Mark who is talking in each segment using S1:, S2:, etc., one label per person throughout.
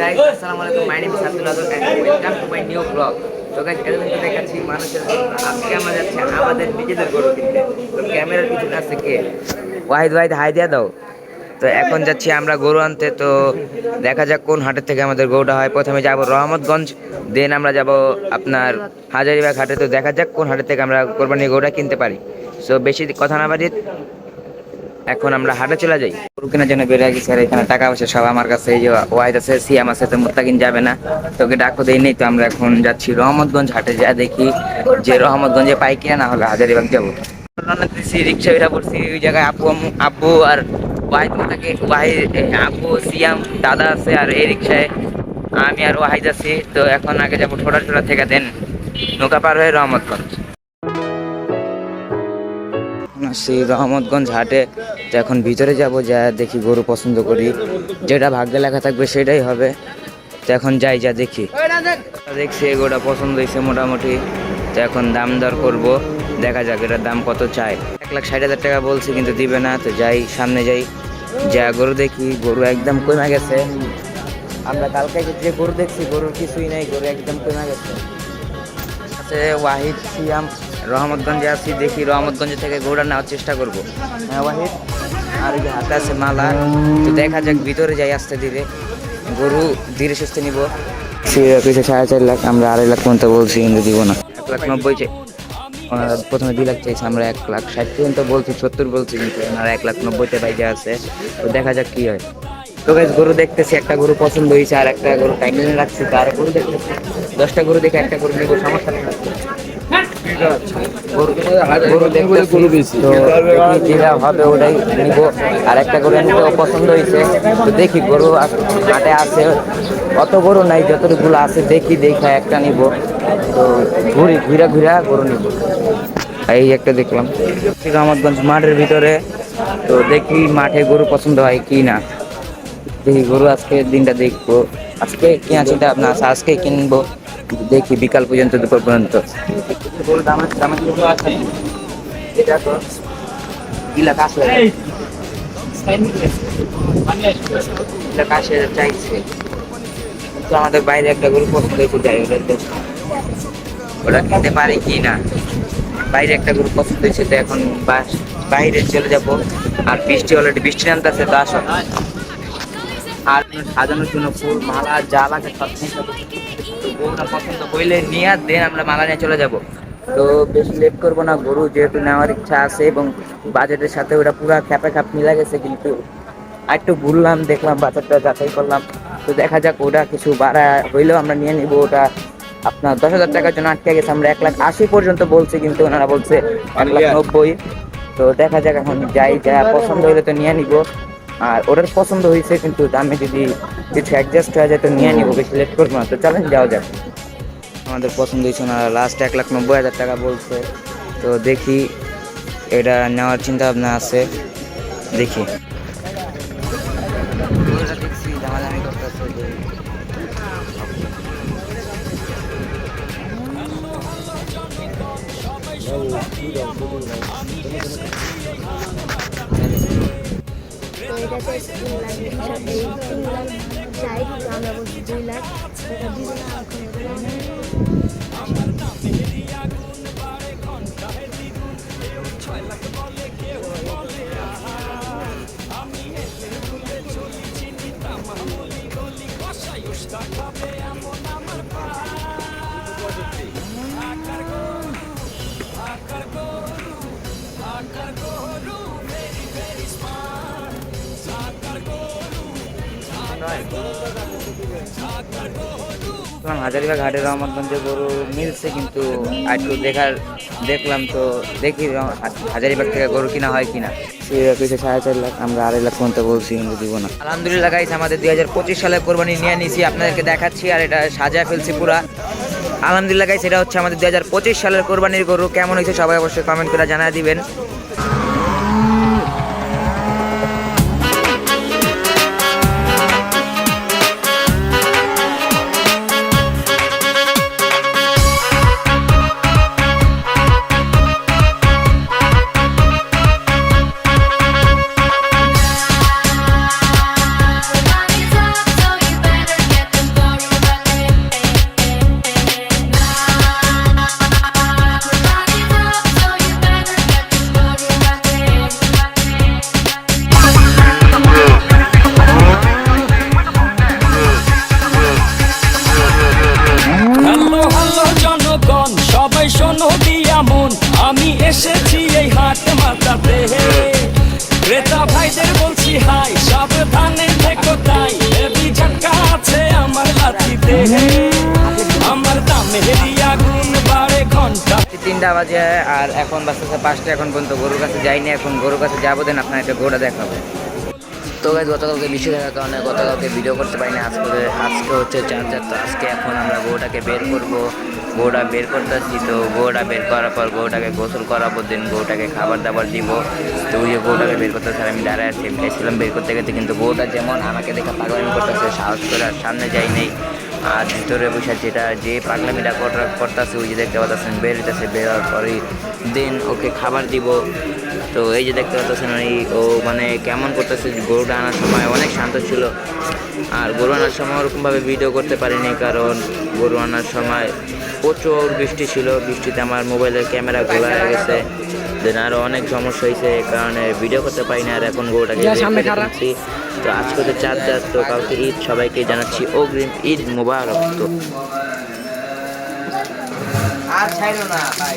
S1: guys, আসসালামু আলাইকুম my name Abdul Adar and welcome to my new blog তো guys এতদিন তো দেখাচ্ছি মানুষের আজকে আমরা যাচ্ছি আমাদের নিজেদের গরু কিনতে। ক্যামেরার পিছনে আছে কে? ওয়াহিদ ওয়াহিদ হাই দিয়া দাও। তো এখন যাচ্ছি আমরা গরু আনতে। তো দেখা যাক কোন হাটের থেকে আমাদের গরুটা হয়। প্রথমে যাব রহমতগঞ্জ দেন আমরা যাব আপনার হাজারিবাগ হাটে। তো দেখা যাক কোন হাটের থেকে আমরা কোরবানির গরুটা কিনতে পারি। সো বেশি কথা না বাড়িয়ে এখন আমরা হাটে চলে যাই। গরু কেনার জন্য বেরিয়ে গেছি আর এখানে টাকা পয়সা সব আমার কাছে। এই যে ওয়াইদ আছে, সিয়াম আছে, তো মুত্তাকিন যাবে না। তোকে ডাকো দেই নেই, তো আমরা এখন যাচ্ছি রহমতগঞ্জ হাটে। যা দেখি যে রহমতগঞ্জে পাই কিনা, না হলে হাজারিবাগ যাব। রিক্সা ওই জায়গায় আর সিয়াম, দাদা আছে আর এই আমি আর ওয়াহিদ আছি। তো এখন আগে যাব ঠোঁটা ঠোঁটা থেকে, দেন নৌকা পার হয়ে রহমতগঞ্জ। সেই রহমতগঞ্জ হাটে তো এখন ভিতরে যাব, যা দেখি গরু পছন্দ করি। যেটা ভাগ্যে লেখা থাকবে সেটাই হবে। তো এখন যাই, যা দেখি। দেখছি এগুলোটা পছন্দ হয়েছে মোটামুটি। তো এখন দাম দর করব। দেখা যাক এটার দাম কত চাই। এক লাখ ষাট হাজার টাকা বলছি, কিন্তু দিবে না। তো যাই, সামনে যাই। যা গরু দেখি, গরু একদম কমে গেছে। আমরা কালকে যে গরু দেখছি, গরুর কিছুই নাই, গরু একদম কমে গেছে। আছে ওয়াহিদ সিয়াম রহমতগঞ্জে আছি দেখি রহমতগঞ্জ থেকে ঘোড়া নেওয়ার চেষ্টা করব। হ্যাঁ ওয়াহিদ আর হাতে আছে মালা তো দেখা যাক ভিতরে যাই আসতে ধীরে। গরু ধীরে সুস্থে নিব। পিছিয়ে সাড়ে চার লাখ আমরা আড়াই লাখ পর্যন্ত বলছি কিন্তু দিব না। এক লাখ নব্বই চাই ওনারা প্রথমে দুই লাখ চাইছে আমরা এক লাখ ষাট পর্যন্ত বলছি সত্তর বলছি কিন্তু ওনারা এক লাখ নব্বইতে বাইজে আছে। তো দেখা যাক কি হয়। তো গরু দেখতেছি একটা গরু পছন্দ হয়েছে আর একটা গরু টাইম রাখছি তার গরু দেখতেছি। দশটা গরু দেখে একটা গরু নেব সমস্যা নেই। যেটা হবে ওটাই নিবো। আর একটা গরু নিতে পছন্দ হয়েছে। তো দেখি গরু হাটে আছে। অত গরু নাই যতটুকুলো আছে দেখি দেখা একটা নিব। তো ঘুরি ঘুরা ঘুরা গরু নিব। এই একটা দেখলাম। রহমতগঞ্জ মাঠের ভিতরে। তো দেখি মাঠে গরু পছন্দ হয় কি না। দেখি, গরু আজকে দিনটা দেখব। আজকে কেনা চিন্তা ভাবনা আছে। আজকে কিনবো, দেখি বিকাল পর্যন্ত, দুপুর পর্যন্ত। আছে আছে আমাদের বাইরে একটা গরু পছন্দ হয়েছে যাই ওটা ওটা কিনতে পারি কি না। বাইরে একটা গরু পছন্দ হয়েছে তো এখন বাস- বাইরে চলে যাব। আর বৃষ্টি অলরেডি বৃষ্টি নামতেছে, তো আসো। আর সাজানোর জন্য ফুল মালা যা লাগে সব গরুটা পছন্দ করলে নিয়ে দেন আমরা মালা নিয়ে চলে যাব। তো বেশি লেট করব না গরু যেহেতু নেওয়ার ইচ্ছা আছে এবং বাজেটের সাথে ওটা পুরা খ্যাপে খ্যাপ মিলা গেছে কিন্তু আর একটু ঘুরলাম দেখলাম বাজারটা যাচাই করলাম। তো দেখা যাক ওটা কিছু বাড়া হইলেও আমরা নিয়ে নিব ওটা আপনার দশ হাজার টাকার জন্য আটকে গেছে আমরা এক লাখ আশি পর্যন্ত বলছি কিন্তু ওনারা বলছে এক লাখ নব্বই। তো দেখা যাক এখন যাই যা পছন্দ হইলে তো নিয়ে নিব। আর ওটার পছন্দ হয়েছে, কিন্তু দামে যদি কিছু অ্যাডজাস্ট হয়ে যায়, তো নিয়ে নিবো, বেশি লেট করব না। তো চলেন, যাওয়া যাক। আমাদের পছন্দ হয়েছে না লাস্ট এক লাখ নব্বই হাজার টাকা বলছে। তো দেখি, এটা নেওয়ার চিন্তা ভাবনা আছে। দেখি। দেখছি দামাদামি করতেছে
S2: তো এটা চাইছে তিন লাখ হিসাবে এই তিন লাখ চাই তো আমরা বলছি দুই লাখ এটা দিব না এখন
S1: দেখলাম হাজারিবাগ হাটের রহমতগঞ্জে গরু মিলছে কিন্তু একটু দেখার দেখলাম তো দেখি হাজারিবাগ থেকে গরু কিনা হয় কিনা। পিছিয়ে সাড়ে চার লাখ আমরা আড়াই লাখ পর্যন্ত বলছি কিন্তু দিব না। আলহামদুলিল্লাহ গাইস আমাদের দুই হাজার পঁচিশ সালে কোরবানি নিয়ে নিয়েছি আপনাদেরকে দেখাচ্ছি আর এটা সাজায় ফেলছি পুরা। আলহামদুলিল্লাহ গাইস এটা হচ্ছে আমাদের দুই হাজার পঁচিশ সালের কোরবানির গরু কেমন হয়েছে সবাই অবশ্যই কমেন্ট করে জানায় দিবেন। তিনটা বাজে আর এখন বাজতেছে পাঁচটা, এখন পর্যন্ত গরুর কাছে যাইনি, এখন গরুর কাছে যাব, দেন আপনার একটা গরুটা দেখাবো। তো গাইজ গতকালকে বৃষ্টি থাকার কারণে গতকালকে ভিডিও করতে পারিনি, আজকে আজকে হচ্ছে চার্জার তো আজকে এখন আমরা গরুটাকে বের করব। গরুটা বের করতেছি, তো গরুটা বের করার পর গরুটাকে গোসল করাবো, দিন গরুটাকে খাবার দাবার দিব। তো ওই যে গরুটাকে বের করতে স্যার, আমি দাঁড়ায় আছি বের করতে গেতে, কিন্তু গরুটা যেমন আমাকে দেখে পাগলামি করতেছে, সাহস করে আর সামনে যাই নেই। আর ভিতরে বসে যেটা যে পাগলামিটা করতেছে ওই যে দেখতে পাচ্ছেন বের হইতেছে বেরোর পরেই দিন ওকে খাবার দিব। তো এই যে দেখতে পাচ্ছেন ওই ও মানে কেমন করতেছে গরুটা আনার সময় অনেক শান্ত ছিল। আর গরু আনার সময় ওরকমভাবে ভিডিও করতে পারিনি কারণ গরু আনার সময় প্রচুর বৃষ্টি ছিল। বৃষ্টিতে আমার মোবাইলের ক্যামেরা খোলা হয়ে গেছে। দেন আরও অনেক সমস্যা হয়েছে এই কারণে ভিডিও করতে পারিনি আর এখন গরুটাকে। তো আজকে তো চার চার তো কালকে ঈদ, সবাইকে জানাচ্ছি অগ্রিম ঈদ মুবারক তো। আর না, ভাই।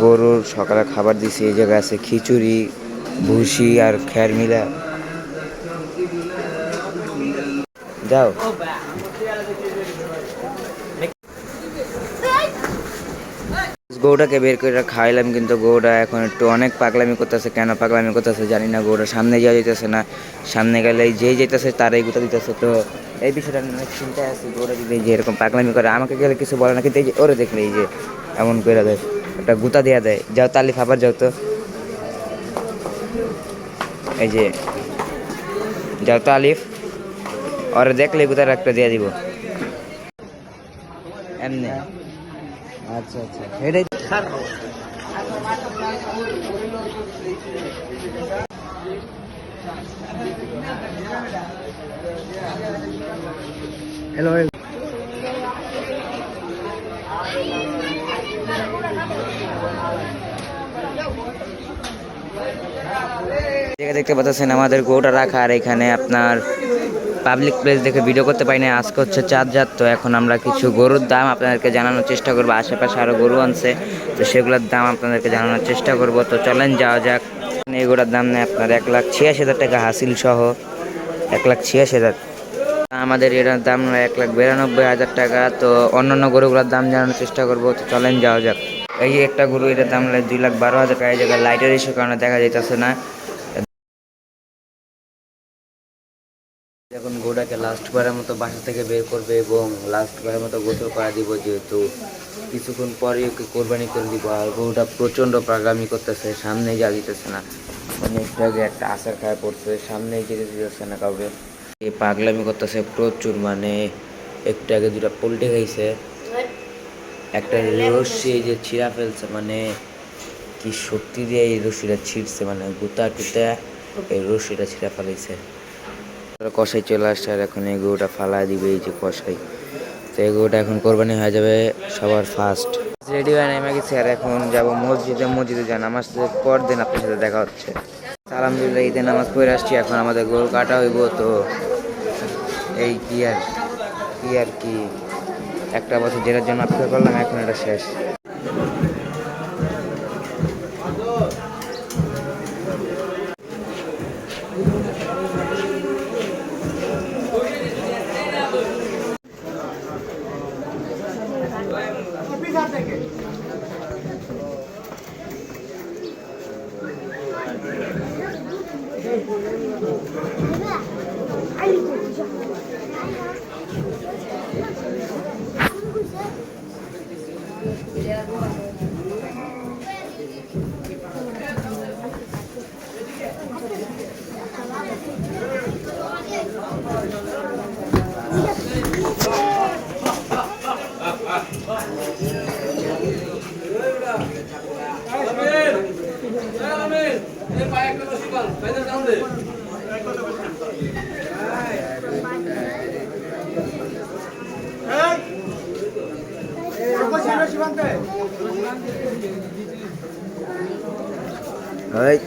S1: গরুর সকালে খাবার দিছি, এই জায়গায় আছে খিচুড়ি, ভুসি আর খ্যার মিলা। যাও। গৌটাকে বের করে খাইলাম, কিন্তু গৌটা এখন একটু অনেক পাগলামি করতেছে। কেন পাগলামি করতেছে জানি না গৌটা সামনে যাওয়া যেতেছে না। সামনে গেলে যেই যেতেছে তারাই গুতা দিতেছে। তো এই বিষয়টা অনেক চিন্তায় আছে ওরা যদি যে এরকম পাগলামি করে। আমাকে গেলে কিছু বলে না, কিন্তু এই যে ওরা দেখলে এই যে এমন করে দেয়, একটা গুতা দেওয়া দেয়। যাও তালিফ আবার যাও তো। এই যে, যাও তো আলিফ। ওরে দেখলে গুতার একটা দিয়ে দিব। এমনি। আচ্ছা আচ্ছা। এটাই হ্যালো জায়গা দেখতে পাচ্ছেন আমাদের গোটা রাখা, আর এখানে আপনার পাবলিক প্লেস দেখে ভিডিও করতে পারি না আজকে হচ্ছে জাত তো এখন আমরা কিছু গরুর দাম আপনাদেরকে জানানোর চেষ্টা করব। আশেপাশে আরও গরু আনছে, তো সেগুলোর দাম আপনাদেরকে জানানোর চেষ্টা করব। তো চলেন যাওয়া যাক। এই এগুলোর দাম নেই আপনার এক লাখ ছিয়াশি হাজার টাকা হাসিল সহ এক লাখ ছিয়াশি হাজার। আমাদের এটার দাম এক লাখ বিরানব্বই হাজার টাকা। তো অন্যান্য গরুগুলোর দাম জানানোর চেষ্টা করব। তো চলেন যাওয়া যাক। এই একটা গরু, এটার দাম দুই লাখ বারো হাজার টাকা। এই জায়গায় লাইটের ইস্যুর কারণে দেখা যাইতেছে না। এখন গোটাকে লাস্টবারের মতো বাসা থেকে বের করবে এবং লাস্টবারের মতো গোসল করা দিব যেহেতু। কিছুক্ষণ পরে ওকে কোরবানি করে দিব। আর গরুটা প্রচণ্ড পাগামি করতেছে সামনে যা দিতেছে না। অনেকটা আগে একটা আশার খায় পড়ছে, সামনে যেতে দিতেছে না কাউকে এ পাগলামি করতেছে প্রচুর মানে একটু আগে দুটা পোল্টে খাইছে। একটা রশ্মি এই যে ছিঁড়া ফেলছে মানে কি শক্তি দিয়ে এই রশ্মিটা ছিঁড়ছে মানে গুতা টুতা এই রশ্মিটা ছিঁড়া ফেলাইছে। কষাই চলে আসছে আর এখন এই গরুটা ফালা দিবে, এই যে কষাই তো এই গরুটা এখন কোরবানি হয়ে যাবে সবার ফার্স্ট রেডি হয়ে নেমে গেছি আর এখন যাব মসজিদে মসজিদে যা নামাজ পর দিন আপনার সাথে দেখা হচ্ছে। আলহামদুলিল্লাহ, ঈদের নামাজ পড়ে আসছি, এখন আমাদের গোল কাটা হইব, তো এই কি আর কি আর কি? একটা বছর যেটার জন্য অপেক্ষা করলাম, এখন এটা শেষ। হয়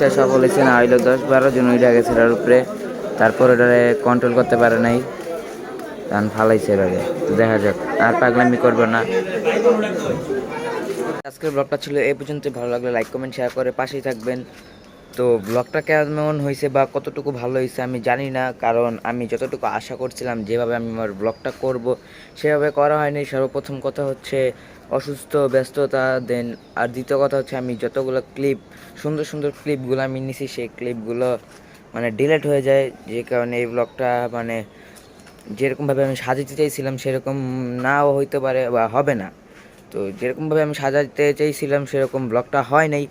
S1: চেষ্টা সফল হয়েছে না হইল দশ বারো জন উঠে গেছে এটার উপরে। তারপর এটারে কন্ট্রোল করতে পারে নাই। গান ফালাইছে এটারে। তো দেখা যাক, আর পাগলামি করবে না। আজকের ব্লগটা ছিল এই পর্যন্ত ভালো লাগলে লাইক কমেন্ট শেয়ার করে পাশেই থাকবেন। তো ব্লগটা কেমন হয়েছে বা কতটুকু ভালো হয়েছে আমি জানি না, কারণ আমি যতটুকু আশা করছিলাম যেভাবে আমি আমার ব্লগটা করব, সেভাবে করা হয়নি। সর্বপ্রথম কথা হচ্ছে অসুস্থ, ব্যস্ততা দেন আর দ্বিতীয় কথা হচ্ছে আমি যতগুলো ক্লিপ সুন্দর সুন্দর ক্লিপগুলো আমি নিছি, সেই ক্লিপগুলো মানে ডিলেট হয়ে যায়। যে কারণে এই ব্লগটা মানে যেরকমভাবে আমি সাজাতে চাইছিলাম, সেরকম নাও হইতে পারে বা হবে না। তো যেরকমভাবে আমি সাজাতে চাইছিলাম, সেরকম ব্লগটা হয় নাই।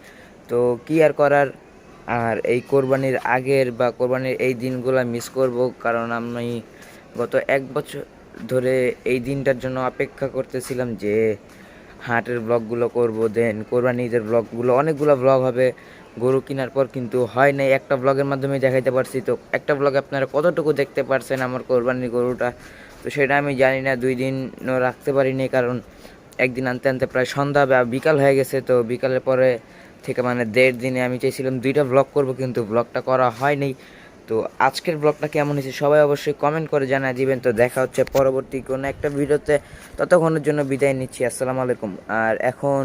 S1: তো কি আর করার? আর এই কোরবানির আগের বা কোরবানির এই দিনগুলো মিস করব, কারণ আমি গত এক বছর ধরে এই দিনটার জন্য অপেক্ষা করতেছিলাম যে হাটের ব্লগগুলো করব দেন কোরবানি ঈদের ব্লগগুলো, অনেকগুলো ব্লগ হবে। গরু কেনার পর কিন্তু হয় নাই, একটা ব্লগের মাধ্যমে দেখাইতে পারছি। তো একটা ব্লগ আপনারা কতটুকু দেখতে পারছেন আমার কোরবানির গরুটা? তো সেটা আমি জানি না, দুই দিনও রাখতে পারিনি, কারণ একদিন আনতে আনতে প্রায় সন্ধ্যা বিকাল হয়ে গেছে। তো বিকালের পরে থেকে মানে দেড় দিনে আমি চাইছিলাম দুইটা ব্লগ করব, কিন্তু ব্লগটা করা হয়নি। তো আজকের ব্লগটা কেমন হয়েছে সবাই অবশ্যই কমেন্ট করে জানা দিবেন। তো দেখা হচ্ছে পরবর্তী কোনো একটা ভিডিওতে। ততক্ষণের জন্য বিদায় নিচ্ছি, আসসালামু আলাইকুম। আর এখন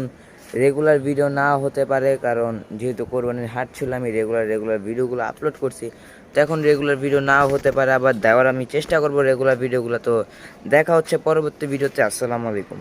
S1: রেগুলার ভিডিও না হতে পারে কারণ যেহেতু কোরবানির হাট ছিল, আমি রেগুলার রেগুলার ভিডিওগুলো আপলোড করছি। তো এখন রেগুলার ভিডিও নাও হতে পারে, আবার দেওয়ার আমি চেষ্টা করব রেগুলার ভিডিওগুলো তো দেখা হচ্ছে পরবর্তী ভিডিওতে আসসালামু আলাইকুম।